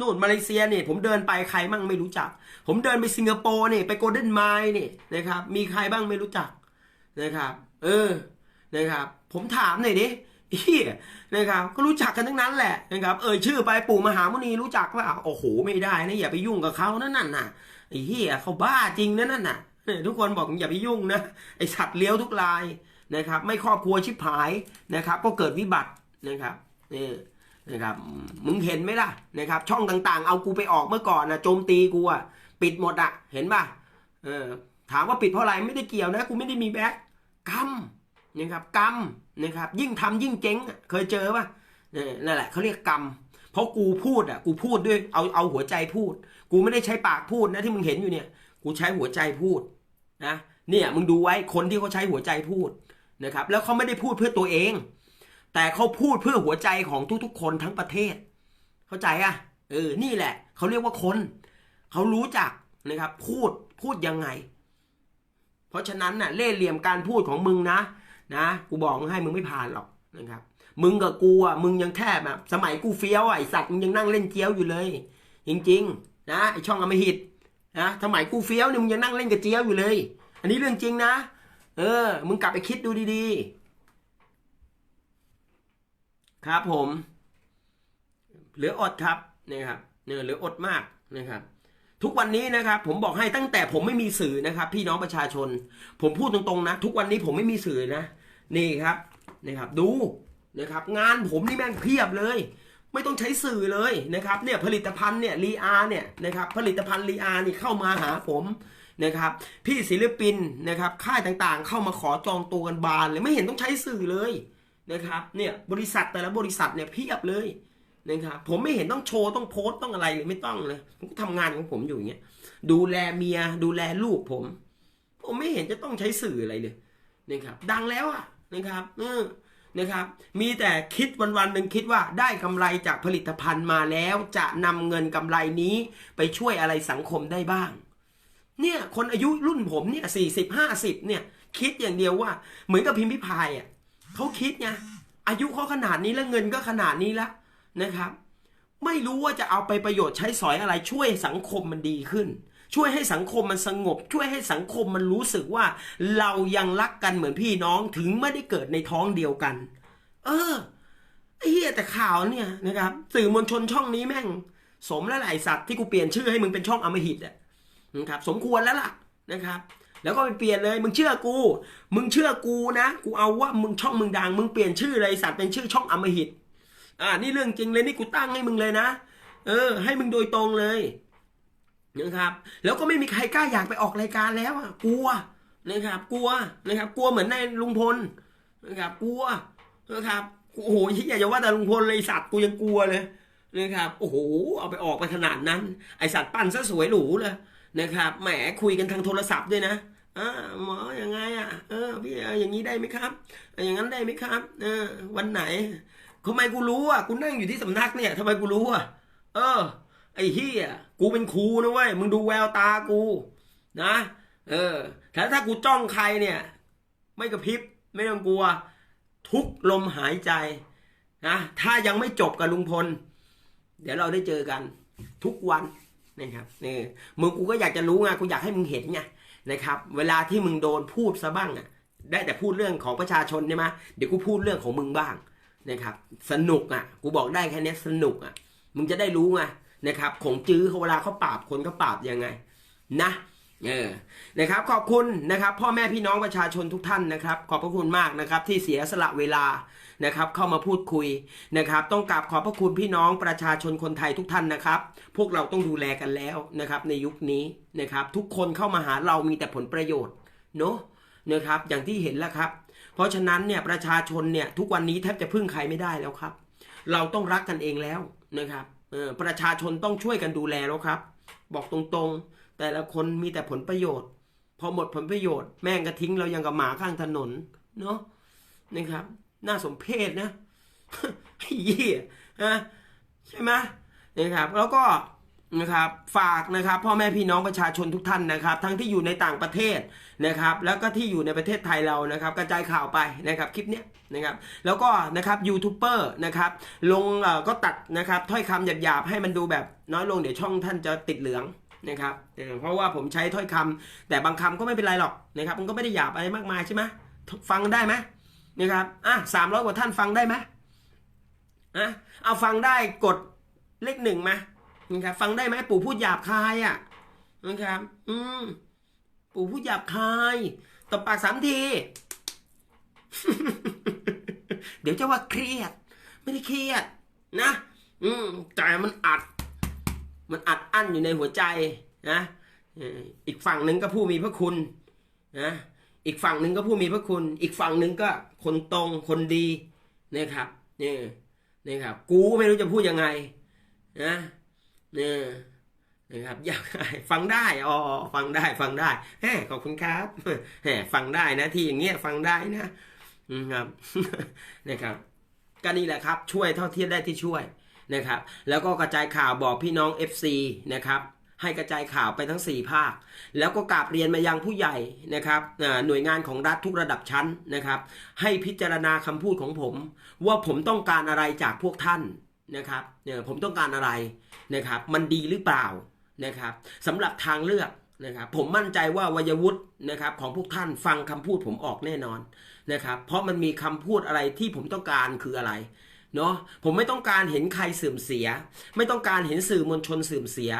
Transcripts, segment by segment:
นู่นมาเลเซียเนี่ยผมเดินไปใครมั่งไม่รู้จัก ผมเดินไปสิงคโปร์เนี่ยไปโกลเด้นไมล์เนี่ยนะครับ มีใครบ้างไม่รู้จักนะครับ เออนะครับ ผมถามหน่อยดิเฮียนะครับ ก็รู้จักกันทั้งนั้นแหละนะครับ เอ่ยชื่อไปปู่มหามุนีรู้จักว่าโอ้โหไม่ได้นะอย่าไปยุ่งกับเขานั่นน่ะไอ้เฮียเขาบ้าจริงนะนั่นน่ะทุกคนบอกอย่าไปยุ่งนะไอสัตว์เลี้ยวทุกรายนะครับ ไม่ครอบครัวชิบหายนะครับ ก็เกิดวิบัตินะครับเนี่ย นะครับมึงเห็นไหมล่ะนะครับช่องต่างๆ เอากูไปออกเมื่อก่อนนะโจมตีกูอะปิดหมดอะเห็นป่ะเออถามว่าปิดเพราะอะไรไม่ได้เกี่ยวนะกูไม่ได้มีแบ็คกรรมนะครับกรรมนะครับยิ่งทำยิ่งเจ๊งเคยเจอป่ะเนั่นแหละเขาเรียกกรรมเพราะกูพูดอะกูพูดด้วยเอาเอาหัวใจพูด กูไม่ได้ใช้ปากพูดนะที่มึงเห็นอยู่เนี่ยกูใช้หัวใจพูดนะเนี่ยมึงดูไว้คนที่เขาใช้หัวใจพูดนะครับแล้วเขาไม่ได้พูดเพื่อตัวเอง แต่เขาพูดเพื่อหัวใจของทุกๆ คนทั้งประเทศ เข้าใจอะเออนี่แหละเขาเรียกว่าคนเขารู้จักนะครับ พูดพูดยังไง เพราะฉะนั้นน่ะเล่เหลี่ยมการพูดของมึงนะนะ กูบอกให้มึงไม่ผ่านหรอกนะครับ มึงกับกูอะมึงยังแค่แบบสมัยกูเฟี้ยวไอสัตว์มึงยังนั่งเล่นเจียวอยู่เลย จริง ๆ นะไอช่องอมหิตนะสมัยกูเฟี้ยวเนี่ยมึงยังนั่งเล่นกับเจียวอยู่เลย อันนี้เรื่องจริงนะ เออ มึงกลับไปคิดดูดีๆ ครับผมเหลืออดครับนะครับเนี่ยเหลืออดมากนะครับ ทุกวันนี้นะครับ ผมบอกให้ตั้งแต่ผมไม่มีสื่อนะครับ พี่น้องประชาชน ผมพูดตรงๆนะ ทุกวันนี้ผมไม่มีสื่อนะนี่ครับนะครับ ดูนะครับ งานผมนี่แม่งเพียบเลย ไม่ต้องใช้สื่อเลยนะครับเนี่ยผลิตภัณฑ์เนี่ยรีอาเนี่ยนะครับผลิตภัณฑ์รีอานี่เข้ามาหาผมนะครับพี่ศิลปินนะครับค่ายต่างๆ เข้ามาขอจองตัวกันบานเลยไม่เห็นต้องใช้สื่อเลย นะครับเนี่ยบริษัทแต่ละบริษัทเนี่ยเพียบเลยนะครับผมไม่เห็นต้องโชว์ต้องโพสต์ต้องอะไรเลยไม่ต้องเลยผมก็ทำงานของผมอยู่อย่างเงี้ยดูแลเมียดูแลลูกผม ผมไม่เห็นจะต้องใช้สื่ออะไรเลยนะครับดังแล้วอะนะครับเออนะครับ มีแต่คิดวันวันๆหนึ่งคิดว่าได้กำไรจากผลิตภัณฑ์มาแล้วจะนำเงินกำไรนี้ไปช่วยอะไรสังคมได้บ้างเนี่ยคนอายุรุ่นผมเนี่ยสี่สิบห้าสิบเนี่ยคิดอย่างเดียวว่าเหมือนกับพิมพิพายอะ เขาคิดไงอายุเขาขนาดนี้แล้วเงินก็ขนาดนี้แล้วนะครับ ไม่รู้ว่าจะเอาไปประโยชน์ใช้สอยอะไรช่วยสังคมมันดีขึ้น ช่วยให้สังคมมันสงบ ช่วยให้สังคมมันรู้สึกว่า เรายังรักกันเหมือนพี่น้องถึงไม่ได้เกิดในท้องเดียวกัน เออไอ้เหี้ยแต่ข่าวเนี่ยนะครับ สื่อมวลชนช่องนี้แม่ง สมแล้วแหละไอ้สัตว์ที่กูเปลี่ยนชื่อให้มึงเป็นช่องอมหิตอะนะครับ สมควรแล้วล่ะนะครับ แล้วก็ไปเปลี่ยนเลย มึงเชื่อกู มึงเชื่อกูนะ กูเอาว่ามึงช่องมึงดัง มึงเปลี่ยนชื่อเลยสัตว์เป็นชื่อช่องอมหิต อ่า นี่เรื่องจริงเลยนี่กูตั้งให้มึงเลยนะ เออ ให้มึงโดยตรงเลยนะครับ แล้วก็ไม่มีใครกล้าอยากไปออกรายการแล้วอะ กลัวนะครับ กลัวนะครับ กลัวเหมือนในลุงพลนะครับ กลัวนะครับ โอ้โหที่อยากจะว่าแต่ลุงพลเลยไอสัตว์กูยังกลัวเลยนะครับ โอ้โห เอาไปออกไปขนาดนั้น ไอสัตว์ปั้นซะสวยหรูเลยนะครับ แหมคุยกันทางโทรศัพท์ด้วยนะ อ่าหมออยังไงอะเออพี่เออย่างนี้ได้ไหมครับอาอย่างนั้นได้ไหมครับ เออ วันไหนทำไมกูรู้อะกูนั่งอยู่ที่สำนักเนี่ยทำไมกูรู้อะเออ ไอ้เฮียกูเป็นครูนะเว้ยมึงดูแววตากู นะเออแต่ถ้ากูจ้องใครเนี่ย ไม่กระพริบไม่ต้องกลัว ทุกลมหายใจนะถ้ายังไม่จบกับลุงพล เดี๋ยวเราได้เจอกัน ทุกวันนะครับนี่มึงกูก็อยากจะรู้ไงกูอยากให้มึงเห็นไง นะครับ เวลาที่มึงโดนพูดซะบ้างอะได้แต่พูดเรื่องของประชาชนใช่ไหมเดี๋ยวกูพูดเรื่องของมึงบ้างนะครับ สนุกอะ กูบอกได้แค่เนี้ยสนุกอะ มึงจะได้รู้ไงนะครับ ของจื้อเขาเวลาเขาปราบคนเขาปราบยังไง นะ เออนะครับขอบคุณนะครับ พ่อแม่พี่น้องประชาชนทุกท่านนะครับ ขอบพระคุณมากนะครับ ที่เสียสละเวลานะครับ เข้ามาพูดคุยนะครับ ต้องกราบขอบพระคุณพี่น้องประชาชนคนไทยทุกท่านนะครับ พวกเราต้องดูแลกันแล้วนะครับ ในยุคนี้นะครับ ทุกคนเข้ามาหาเรามีแต่ผลประโยชน์เนาะนะครับ อย่างที่เห็นแล้วครับ เพราะฉะนั้นเนี่ยประชาชนเนี่ยทุกวันนี้แทบจะพึ่งใครไม่ได้แล้วครับ เราต้องรักกันเองแล้วนะครับเออประชาชนต้องช่วยกันดูแลแล้วครับ บอกตรงๆ แต่ละคนมีแต่ผลประโยชน์ พอหมดผลประโยชน์ แม่งก็ทิ้งเรายังกับหมาข้างถนน เนาะนะครับ น่าสมเพชนะเหี้ยฮะใช่ไหมนะครับ แล้วก็นะครับฝากนะครับพ่อแม่พี่น้องประชาชนทุกท่านนะครับ ทั้งที่อยู่ในต่างประเทศนะครับ แล้วก็ที่อยู่ในประเทศไทยเรานะครับ กระจายข่าวไปนะครับคลิปเนี้ยนะครับ แล้วก็นะครับยูทูบเบอร์นะครับ ลงก็ตัดนะครับถ้อยคำหยาบๆให้มันดูแบบน้อยลงเดี๋ยวช่องท่านจะติดเหลือง นะครับเพราะว่าผมใช้ถ้อยคำแต่บางคำก็ไม่เป็นไรหรอกนะครับมันก็ไม่ได้หยาบอะไรมากมายใช่ไหมฟังได้ไหมนะครับอะสามร้อยกว่าท่านฟังได้ไหมอะเอาฟังได้กดเลขหนึ่งมานะครับฟังได้ไหมปู่พูดหยาบคายอะนะครับอืมปู่พูดหยาบคายตบปากสามทีเดี๋ยวจะว่าเครียด ไม่ได้เครียดนะ อืมแต่มันอัด มันอัดอั้นอยู่ในหัวใจนะอีกฝั่งหนึ่งก็ผู้มีพระคุณนะอีกฝั่งหนึ่งก็ผู้มีพระคุณ อีกฝั่งหนึ่งก็คนตรงคนดีนะครับนี่นี่ครับกูไม่รู้จะพูดยังไงนะเนี่ยนะครับอยากฟังได้อ๋อฟังได้ฟังได้แหมขอบคุณครับแหมฟังได้นะที่อย่างเงี้ยฟังได้นะอืมครับนะครับก็นี่แหละครับ ช่วยเท่าที่ได้ที่ช่วย นะครับ แล้วก็กระจายข่าวบอกพี่น้อง FC นะครับให้กระจายข่าวไปทั้ง 4 ภาค แล้วก็กราบเรียนมายังผู้ใหญ่นะครับหน่วยงานของรัฐทุกระดับชั้นนะครับ ให้พิจารณาคำพูดของผม ว่าผมต้องการอะไรจากพวกท่านนะครับเนี่ยผมต้องการอะไรนะครับ มันดีหรือเปล่านะครับสำหรับทางเลือกนะครับผมมั่นใจว่าวัยวุฒินะครับของพวกท่านฟังคำพูดผมออกแน่นอนนะครับเพราะมันมีคำพูดอะไรที่ผมต้องการคืออะไร เนาะผมไม่ต้องการเห็นใครเสื่อมเสีย ไม่ต้องการเห็นสื่อมวลชนเสื่อมเสีย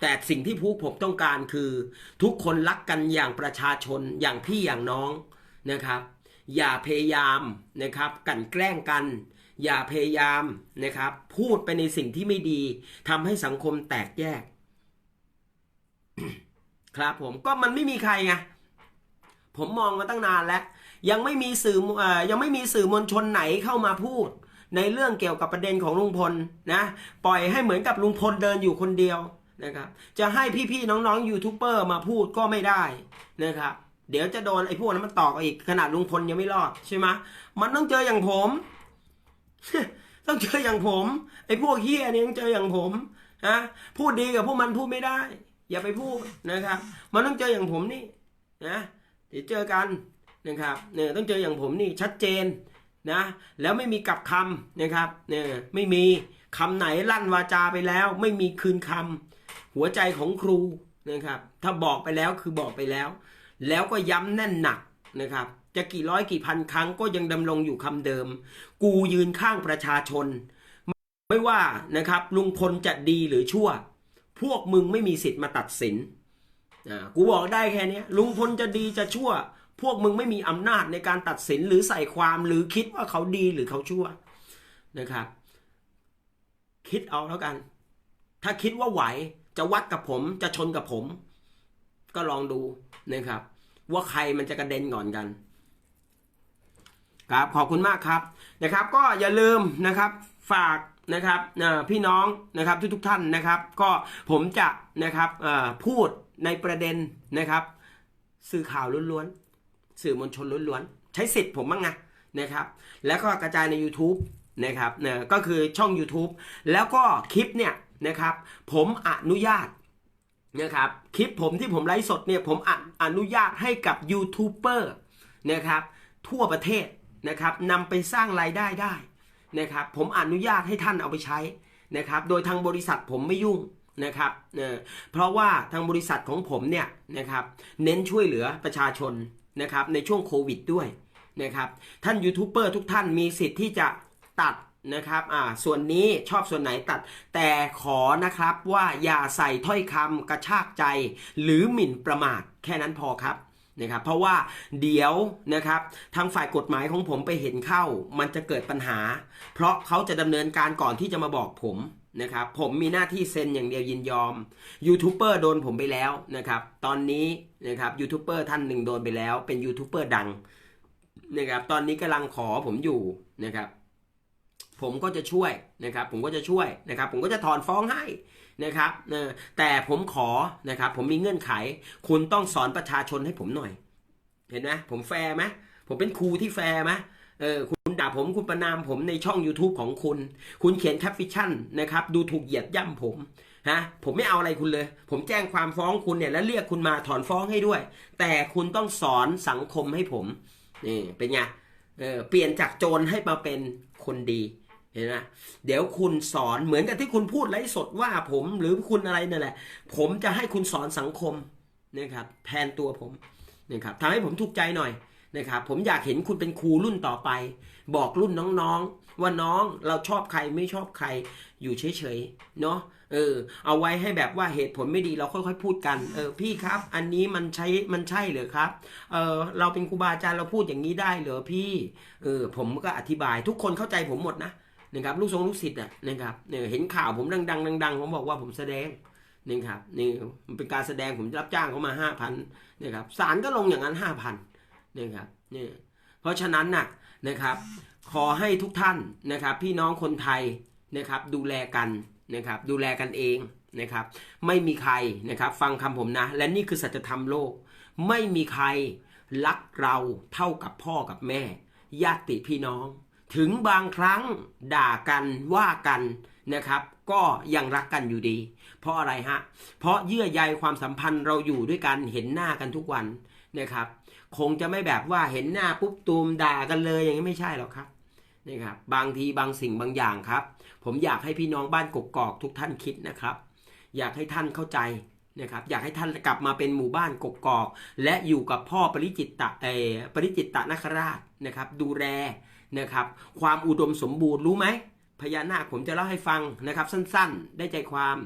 แต่สิ่งที่พวกผมต้องการคือ ทุกคนรักกันอย่างประชาชนอย่างพี่อย่างน้องนะครับ อย่าพยายามนะครับกันแกล้งกัน อย่าพยายามนะครับ พูดไปในสิ่งที่ไม่ดีทำให้สังคมแตกแยก ครับผมก็มันไม่มีใครไงผมมองมาตั้งนานแล้ว ยังไม่มีสื่ออยังไม่มีสื่อมวลชนไหนเข้ามาพูด ในเรื่องเกี่ยวกับประเด็นของลุงพลนะปล่อยให้เหมือนกับลุงพลเดินอยู่คนเดียวนะครับจะให้พี่ๆน้องๆยูทูบเบอร์มาพูดก็ไม่ได้นะครับเดี๋ยวจะโดนไอ้พวกนั้นมันตอกอีกขนาดลุงพลยังไม่รอดใช่ไหมมันต้องเจออย่างผม ต้องเจออย่างผมไอ้พวกเฮียเนี่ยต้องเจออย่างผมนะพูดดีกับพวกมันพูดไม่ได้ อย่าไปพูดนะครับ มันต้องเจออย่างผมนี่นะเดี๋ยวเจอกันนะครับเนี่ยต้องเจออย่างผมนี่ชัดเจน นะแล้วไม่มีกลับคำนะครับเนี่ยไม่มีคำไหนลั่นวาจาไปแล้ว ไม่มีคืนคำหัวใจของครูนะครับ ถ้าบอกไปแล้วคือบอกไปแล้ว แล้วก็ย้ำแน่นหนักนะครับ จะกี่ร้อยกี่พันครั้งก็ยังดำรงอยู่คำเดิม กูยืนข้างประชาชน ไม่ว่านะครับลุงพลจะดีหรือชั่ว พวกมึงไม่มีสิทธิ์มาตัดสินอ่ากูบอกได้แค่นี้ลุงพลจะดีจะชั่ว พวกมึงไม่มีอำนาจในการตัดสินหรือใส่ความหรือคิดว่าเขาดีหรือเขาชั่วนะครับ คิดเอาแล้วกัน ถ้าคิดว่าไหวจะวัดกับผมจะชนกับผม ก็ลองดูนะครับ ว่าใครมันจะกระเด็นก่อนกันครับขอบคุณมากครับนะครับ ก็อย่าลืมนะครับฝากนะครับพี่น้องนะครับทุกๆท่านนะครับ ก็ผมจะนะครับพูดในประเด็นนะครับ สื่อข่าวล้วนๆ สื่อมวลชนล้วนๆ ใช้สิทธิ์ผมบ้างไงนะครับ แล้วก็กระจายใน YouTube นะครับนี่ยก็คือช่อง YouTube แล้วก็คลิปเนี่ยนะครับผมอนุญาตนะครับคลิปผมที่ผมไลฟ์สดเนี่ยผมออนุญาตให้กับยูทูบเบอร์นะครับทั่วประเทศนะครับนำไปสร้างรายได้ได้นะครับผมอนุญาตให้ท่านเอาไปใช้นะครับโดยทางบริษัทผมไม่ยุ่งนะครับเอ่อเพราะว่าทางบริษัทของผมเนี่ยนะครับเน้นช่วยเหลือประชาชน นะครับในช่วงโควิดด้วยนะครับท่านยูทูบเบอร์ทุกท่านมีสิทธิ์ที่จะตัดนะครับอ่าส่วนนี้ชอบส่วนไหนตัด แต่ขอนะครับว่าอย่าใส่ถ้อยคำกระชากใจ หรือหมิ่นประมาทแค่นั้นพอครับนะครับเพราะว่าเดี๋ยวนะครับทางฝ่ายกฎหมายของผมไปเห็นเข้า มันจะเกิดปัญหา เพราะเขาจะดำเนินการก่อนที่จะมาบอกผม นะครับผมมีหน้าที่เซ็นอย่างเดียวยินยอมยูทูบเบอร์โดนผมไปแล้วนะครับตอนนี้นะครับยูทูบเบอร์ท่านหนึ่งโดนไปแล้ว เป็นยูทูบเบอร์ดังนะครับตอนนี้กำลังขอผมอยู่นะครับผมก็จะช่วยนะครับผมก็จะช่วยนะครับผมก็จะถอนฟ้องให้นะครับแต่ผมขอนะครับผมมีเงื่อนไข คุณต้องสอนประชาชนให้ผมหน่อย เห็นไหมผมแฟร์ไหมผมเป็นครูที่แฟร์ไหมเออ คุณด่าผมคุณประนามผมในช่อง YouTube ของคุณ คุณเขียนแคปชั่นนะครับดูถูกเหยียดย่ำผมฮะผมไม่เอาอะไรคุณเลย ผมแจ้งความฟ้องคุณเนี่ยแล้วเรียกคุณมาถอนฟ้องให้ด้วย แต่คุณต้องสอนสังคมให้ผมนี่เป็นไงเออเปลี่ยนจากโจรให้มาเป็นคนดีเห็นไหมเดี๋ยวคุณสอนเหมือนกับที่คุณพูดไลฟ์สดว่าผมหรือคุณอะไรนั่นแหละ ผมจะให้คุณสอนสังคมนะครับแทนตัวผมนะครับทำให้ผมถูกใจหน่อย นะครับผมอยากเห็นคุณเป็นครูรุ่นต่อไป บอกรุ่นน้องๆ ว่าน้องเราชอบใครไม่ชอบใครอยู่เฉยๆเนาะเออเอาไว้ให้แบบว่าเหตุผลไม่ดีเราค่อยๆพูดกันเออพี่ครับ อันนี้มันใช้มันใช่เหรอครับเออเราเป็นครูบาอาจารย์เราพูดอย่างนี้ได้เหรอพี่เออผมก็อธิบายทุกคนเข้าใจผมหมดนะนะครับลูกทรงลูกศิษย์อะนะครับเนี่ยเห็นข่าวผมดังๆดังๆผมบอกว่าผมแสดงนี่ครับนี่มันเป็นการแสดงผมรับจ้างเขามาห้าพันนะครับศาลก็ลงอย่างนั้นห้าพัน นะครับนี่เพราะฉะนั้นน่ะนะครับ ขอให้ทุกท่านนะครับ พี่น้องคนไทยนะครับ ดูแลกันนะครับ ดูแลกันเองนะครับ ไม่มีใครนะครับ ฟังคำผมนะ และนี่คือสัจธรรมโลก ไม่มีใครรักเราเท่ากับพ่อกับแม่ ญาติพี่น้อง ถึงบางครั้งด่ากันว่ากันนะครับ ก็ยังรักกันอยู่ดี เพราะอะไรฮะ เพราะเยื่อใยความสัมพันธ์เราอยู่ด้วยกันเห็นหน้ากันทุกวันนะครับ คงจะไม่แบบว่าเห็นหน้าปุ๊บตูมด่ากันเลยอย่างนี้ไม่ใช่หรอกครับนี่ครับบางทีบางสิ่งบางอย่างครับ ผมอยากให้พี่น้องบ้านกกอกทุกท่านคิดนะครับ อยากให้ท่านเข้าใจนะครับอยากให้ท่านกลับมาเป็นหมู่บ้านกกอก และอยู่กับพ่อปริจิตตะเอปริจิตตะนคราชนะครับ ดูแลนะครับ ความอุดมสมบูรณ์รู้ไหมพญานาคผมจะเล่าให้ฟังนะครับ สั้นๆ ได้ใจความ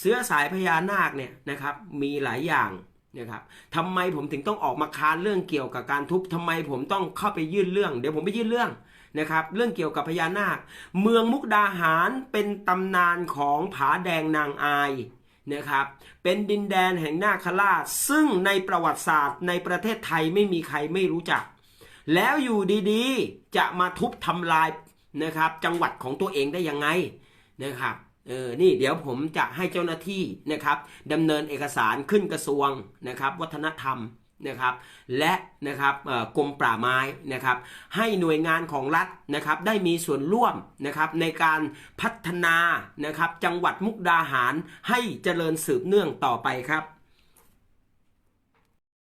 เสื้อสายพญานาคเนี่ยนะครับมีหลายอย่าง นะครับทำไมผมถึงต้องออกมาค้านเรื่องเกี่ยวกับการทุบทำไมผมต้องเข้าไปยื่นเรื่อง เดี๋ยวผมไปยื่นเรื่องนะครับ เรื่องเกี่ยวกับพญานาค เมืองมุกดาหารเป็นตำนานของผาแดงนางอายนะครับ เป็นดินแดนแห่งนาคราชซึ่งในประวัติศาสตร์ในประเทศไทยไม่มีใครไม่รู้จัก แล้วอยู่ดีๆ จะมาทุบทำลายนะครับ จังหวัดของตัวเองได้ยังไงนะครับ เออ นี่เดี๋ยวผมจะให้เจ้าหน้าที่นะครับดำเนินเอกสารขึ้นกระทรวงนะครับวัฒนธรรมนะครับและนะครับกรมป่าไม้นะครับให้หน่วยงานของรัฐนะครับได้มีส่วนร่วมนะครับในการพัฒนานะครับจังหวัดมุกดาหารให้เจริญสืบเนื่องต่อไปครับ